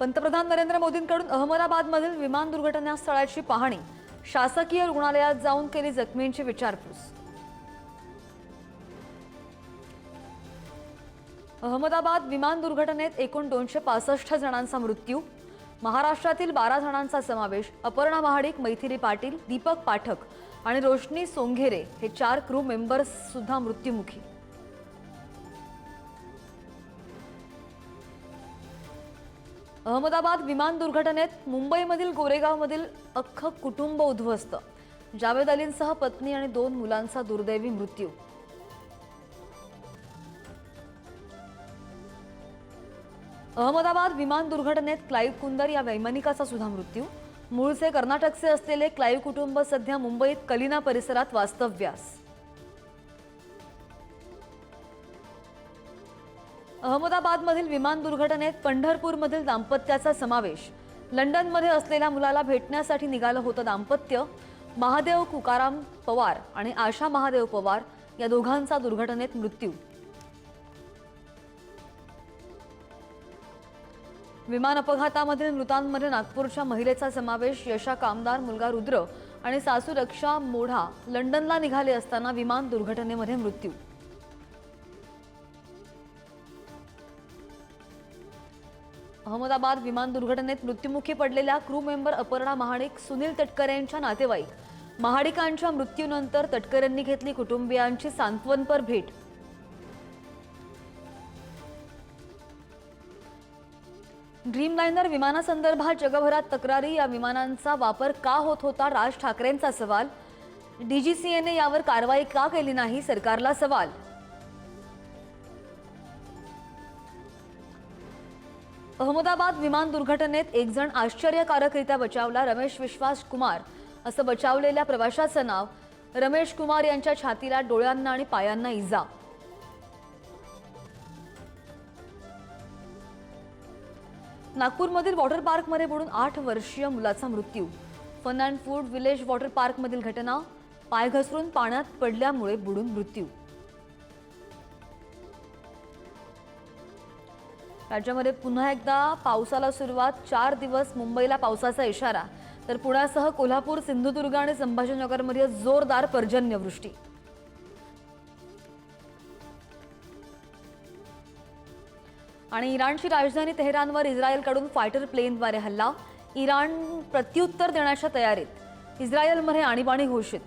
पंतप्रधान नरेंद्र मोदींकडून अहमदाबादमधील विमान दुर्घटना स्थळाची पाहणी. शासकीय रुग्णालयात जाऊन केली जखमींची विचारपूस. अहमदाबाद विमान दुर्घटनेत एकूण दोनशे पासष्ट जणांचा मृत्यू. महाराष्ट्रातील बारा जणांचा समावेश अपर्णा महाडिक मैथिली पाटील दीपक पाठक आणि रोशनी सोंघेरे हे चार क्रू मेंबर्स सुद्धा मृत्युमुखी. अहमदाबाद विमान दुर्घटनेत मुंबईमधील गोरेगावमधील अख्खं कुटुंब उद्ध्वस्त. जावेद अलींसह पत्नी आणि दोन मुलांचा दुर्दैवी मृत्यू. अहमदाबाद विमान दुर्घटनेत क्लाईव्ह कुंदर या वैमानिकाचा सुद्धा मृत्यू. मूळचे कर्नाटकचे असलेले क्लाईव्ह कुटुंब सध्या मुंबईत कलिना परिसरात वास्तव्यास. अहमदाबादमधील विमान दुर्घटनेत पंढरपूरमधील दाम्पत्याचा समावेश. लंडनमध्ये असलेल्या मुलाला भेटण्यासाठी निघालं होतं दाम्पत्य. महादेव कुकाराम पवार आणि आशा महादेव पवार या दोघांचा दुर्घटनेत मृत्यू. विमान अपघातामधील मृतांमध्ये नागपूरच्या महिलेचा समावेश यशा कामदार मुलगा रुद्र आणि सासू रक्षा मोढा लंडनला निघाले असताना विमान दुर्घटनेमध्ये मृत्यू. अहमदाबाद विमान दुर्घटनेत मृत्युमुखी पडलेल्या क्रू मेंबर अपर्णा महाडिक सुनील तटकरे यांच्या नातेवाईक. महाडिकांच्या मृत्यूनंतर तटकरेंनी घेतली कुटुंबियांची सांत्वनपर भेट. ड्रीमलाइनर विमानासंदर्भात जगभरात तक्रारी या विमानांचा वापर का होत होता राज ठाकरेंचा सवाल. डीजीसीएने यावर कारवाई का केली नाही सरकारला सवाल. अहमदाबाद विमान दुर्घटनेत एक जण आश्चर्यकारकरित्या बचावला रमेश विश्वास कुमार. असं बचावलेल्या प्रवाशाचं नाव रमेश कुमार यांच्या छातीला डोळ्यांना आणि पायांना इजा. नागपूरमधील वॉटर पार्कमध्ये बुडून आठ वर्षीय मुलाचा मृत्यू. Fun and food village water पार्कमधील घटना पाय घसरून पाण्यात पडल्यामुळे बुडून मृत्यू. राज्यामध्ये पुन्हा एकदा पावसाला सुरुवात चार दिवस मुंबईला पावसाचा इशारा. तर पुण्यासह कोल्हापूर सिंधुदुर्ग आणि संभाजीनगरमध्ये जोरदार पर्जन्यवृष्टी. आणि इराणची राजधानी तेहरानवर इस्रायलकडून फायटर प्लेनद्वारे हल्ला. इराण प्रत्युत्तर देण्याच्या तयारीत. इस्रायलमध्ये आणीबाणी घोषित.